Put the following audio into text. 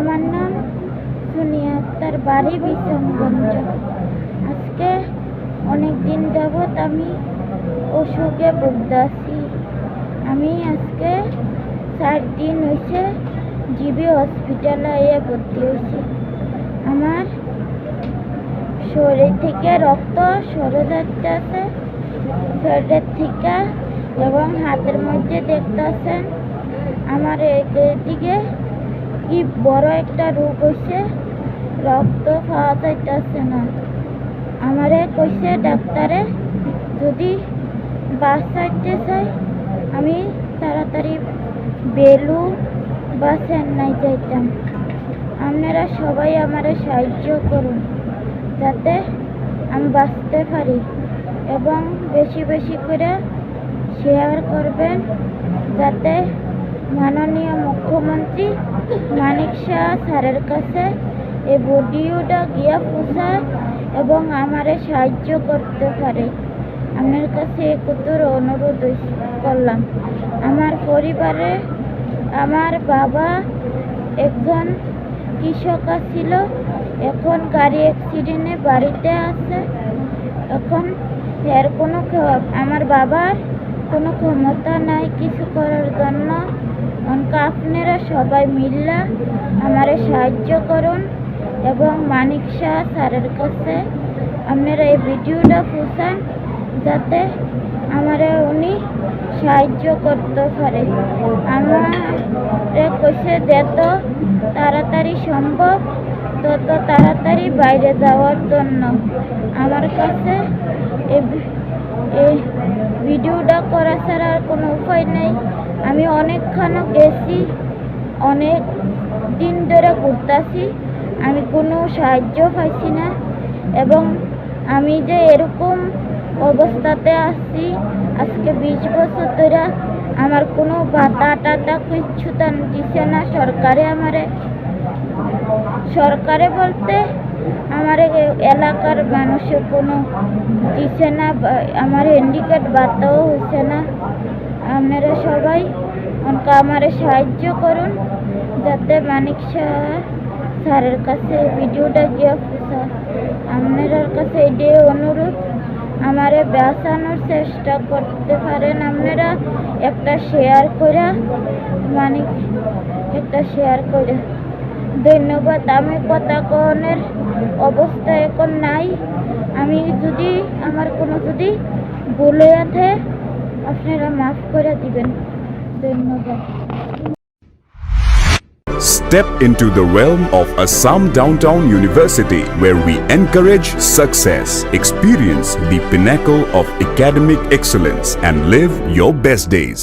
আমার নাম সুনিয়া আক্তার বাড়ি বিশনগঞ্জ আজকে অনেক দিন যাবৎ আমি অসুখে ভুগতাছি আমি আজকে চার দিন হয়েছে জিবি হসপিটালে এ ভর্তি হয়েছি আমার শরীর থেকে রক্ত সরে যাচ্ছে শরীরের থেকে এবং হাতের মধ্যে দেখতেছেন আমার দিকে কি বড় একটা রোগ হয়েছে রক্ত খাওয়া যাইতেছে না। আমারে কইছে ডাক্তারে, যদি বাঁচাইতে চাই, আমি তাড়াতাড়ি বেলু বা চেন্নাই যাইতাম। আপনারা সবাই আমারে সাহায্য করুন, যাতে আমি বাঁচতে পারি এবং বেশি বেশি করে শেয়ার করবেন, যাতে মাননীয় মুখ্যমন্ত্রী মানিক শাহ স্যারের কাছে এই ভিডিওটা গিয়া পৌঁছায় এবং আমারে সাহায্য করতে পারে। আপনার কাছে কতর অনুরোধ করলাম। আমার পরিবারে আমার বাবা একজন কৃষক ছিল এখন গাড়ি অ্যাক্সিডেন্টে বাড়িতে আছে, এখন এর কোনো আমার বাবার কোনো ক্ষমতা নাই কিছু করার জন্য। অনকা আপনারা সবাই মিল্লা আমারে সাহায্য করুন এবং মানিক শাহ স্যারের কাছে আপনারা এই ভিডিওটা পৌঁছান যাতে আমারে উনি সাহায্য করতে পারে। আমার কষে যেত তাড়াতাড়ি সম্ভব। তত তাড়াতাড়ি বাইরে যাওয়ার জন্য। আমার কাছে এই ভিডিওটা করা ছাড়া আর কোনো উপায় নেই। আমি অনেকখানো গেছি, অনেক দিন ধরে ঘুরতাছি, আমি কোনো সাহায্য পাইছি না এবং আমি যে এরকম অবস্থাতে আছি, আজকে বিশ বছর ধরে আমার কোনো ভাতা টাতা কিচ্ছু দিছে না সরকারে আমারে। সরকারে বলতে আমার এলাকার মানুষের কোনো দিছে না আমার হ্যান্ডিক্যাপ বার্তাও হচ্ছে না। আপনারা সবাই আমারে সাহায্য করুন, যাতে মানিক শাহ স্যারের কাছে ভিডিওটা গিয়ে পৌঁছায় আপনার কাছে এটাই অনুরোধ, আমারে বাঁচানোর চেষ্টা করতে পারেন আপনারা, একটা শেয়ার করে মানিক, একটা শেয়ার করে ধন্যবাদ আমি কথা কনের অবস্থা এখন নাই আমি যদি আমার কোনো যদি ভুলে আছে আপনারা মাফ করে দিবেন ধন্যবাদ Step into the realm of Assam Downtown University, where we encourage success, experience the pinnacle of academic excellence, and live your best days.